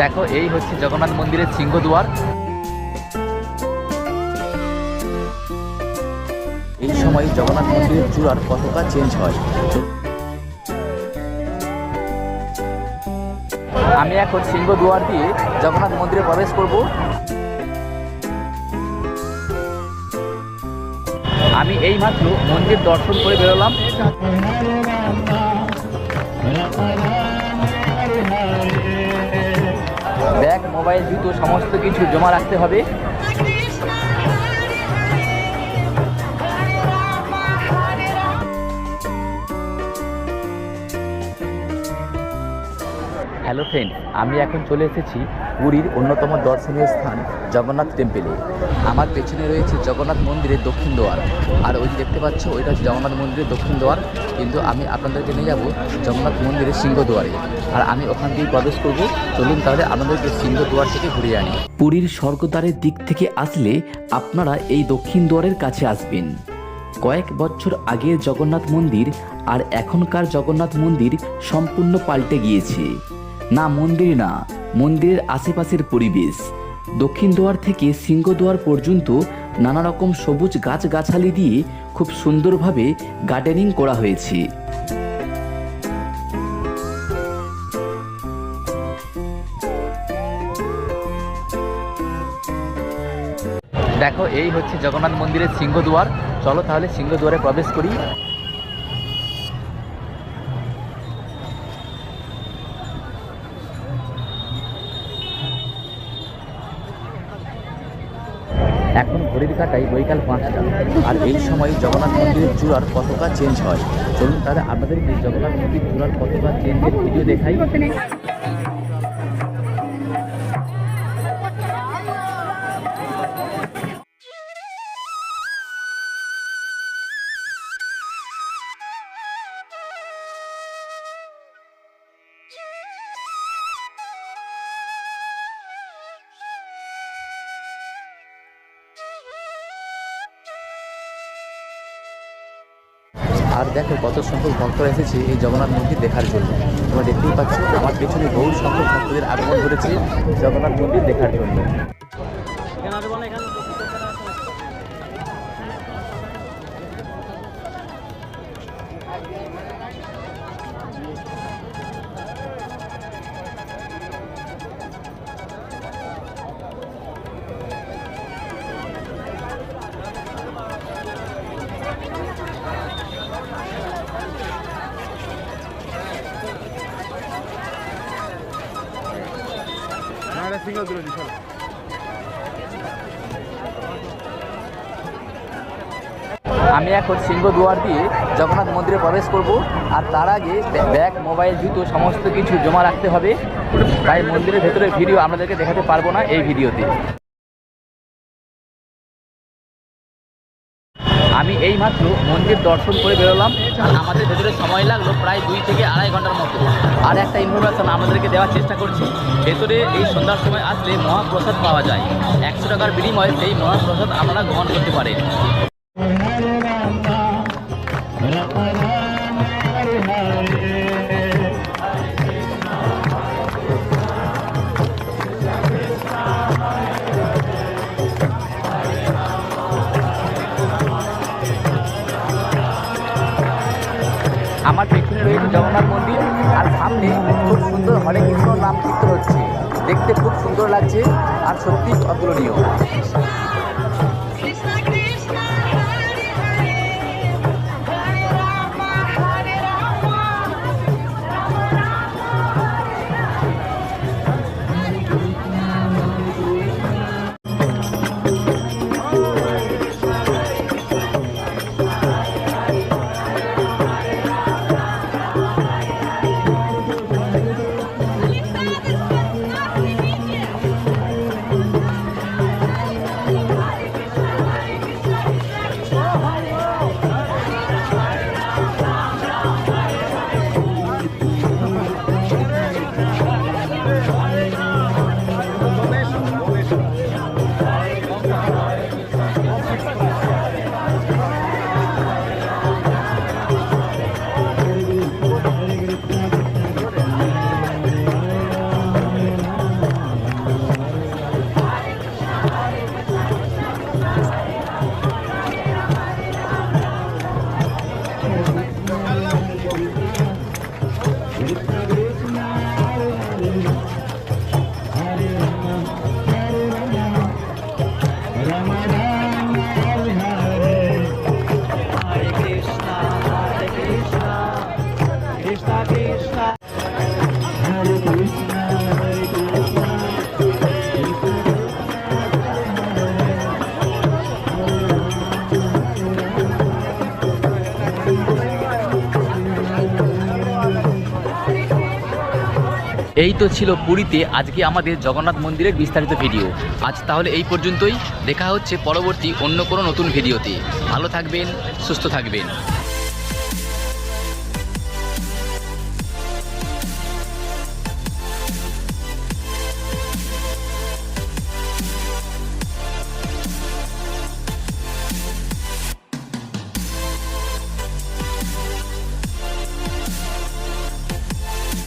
দেখো, এই হচ্ছে জগন্নাথ মন্দিরের সিংহদুয়ার। এই সময় জগন্নাথ মন্দিরের চূড়ার পতাকা চেঞ্জ হয়। আমি এখন সিংহদুয়ার দিয়ে জগন্নাথ মন্দিরে প্রবেশ করব। আমি এইমাত্র মন্দির দর্শন করে বেরোলাম। মোবাইল জুতো সমস্ত কিছু জমা রাখতে হবে। হ্যালো ফ্রেন্ড আমি এখন চলে এসেছি পুরীর অন্যতম দর্শনীয় স্থান, জগন্নাথ টেম্পেলে আমার পেছনে রয়েছে জগন্নাথ মন্দিরের দক্ষিণ দ্বার আর ওই দেখতে পাচ্ছ, ওইটা হচ্ছে জগন্নাথ মন্দিরের দক্ষিণ দ্বার কিন্তু আমি আপনাদেরকে নিয়ে যাব জগন্নাথ মন্দিরের সিংহদুয়ারে আর আমি ওখান দিয়ে প্রবেশ করব। চলুন তাহলে আপনাদেরকে সিংহদুয়ার থেকে ঘুরিয়ে আনি। পুরীর স্বর্গদ্বারের দিক থেকে আসলে আপনারা এই দক্ষিণ দুয়ারের কাছে আসবেন। কয়েক বছর আগের জগন্নাথ মন্দির আর এখনকার জগন্নাথ মন্দির সম্পূর্ণ পাল্টে গিয়েছে। না মন্দির না, মন্দিরের আশেপাশের পরিবেশ। দক্ষিণ দুয়ার থেকে সিংহদুয়ার পর্যন্ত নানা রকম সবুজ গাছগাছালি দিয়ে খুব সুন্দরভাবে গার্ডেনিং করা হয়েছে। দেখো, এই হচ্ছে জগন্নাথ মন্দিরের সিংহদুয়ার চলো তাহলে সিংহদুয়ারে প্রবেশ করি। কাটাই বৈকাল পাঁচটা। আর এই সময় জগন্নাথ মন্দিরের চূড়ার কতটা চেঞ্জ হয়। চলুন তাহলে আপনাদেরকে জগন্নাথ মন্দির চূড়ার পতাকা চেঞ্জের ভিডিও দেখাই। আর দেখো কত সংখ্যক ভক্ত এসেছে এই জগন্নাথ মন্দির দেখার জন্য। তোমরা দেখতেই পাচ্ছ, আমার পেছনে বহু সংখ্যক ভক্তদের আগমন করেছে জগন্নাথ মন্দির দেখার জন্য। আমি এখন সিংহ দুয়ার দিয়ে জগন্নাথ মন্দিরে প্রবেশ করব, আর তার আগে ব্যাগ, মোবাইল, জুতো, সমস্ত কিছু জমা রাখতে হবে। তাই মন্দিরের ভেতরে ভিডিও আপনাদেরকে দেখাতে পারব না এই ভিডিওতে। আমি এইমাত্র মন্দির দর্শন করে বেরোলাম, আর আমাদের ভেতরে সময় লাগল প্রায় দুই থেকে আড়াই ঘণ্টার মতো। আর একটা ইনফরমেশন আমাদেরকে দেওয়ার চেষ্টা করছি। ভেতরে এই সন্ধ্যার সময় আসলে মহাপ্রসাদ পাওয়া যায়। একশো টাকার বিনিময়ে সেই মহাপ্রসাদ আপনারা গ্রহণ করতে পারেন। আমার পেছনে রয়েছে জগন্নাথ মন্দির। আর সামনে খুব সুন্দর হরে কৃষ্ণ নাম কীর্তন হচ্ছে। দেখতে খুব সুন্দর লাগছে আর সত্যি অতুলনীয়। এই তো ছিল পুরীতে আজকে আমাদের জগন্নাথ মন্দিরের বিস্তারিত ভিডিও আজ তাহলে এই পর্যন্তই। দেখা হচ্ছে পরবর্তী অন্য কোনো নতুন ভিডিওতে ভালো থাকবেন, সুস্থ থাকবেন।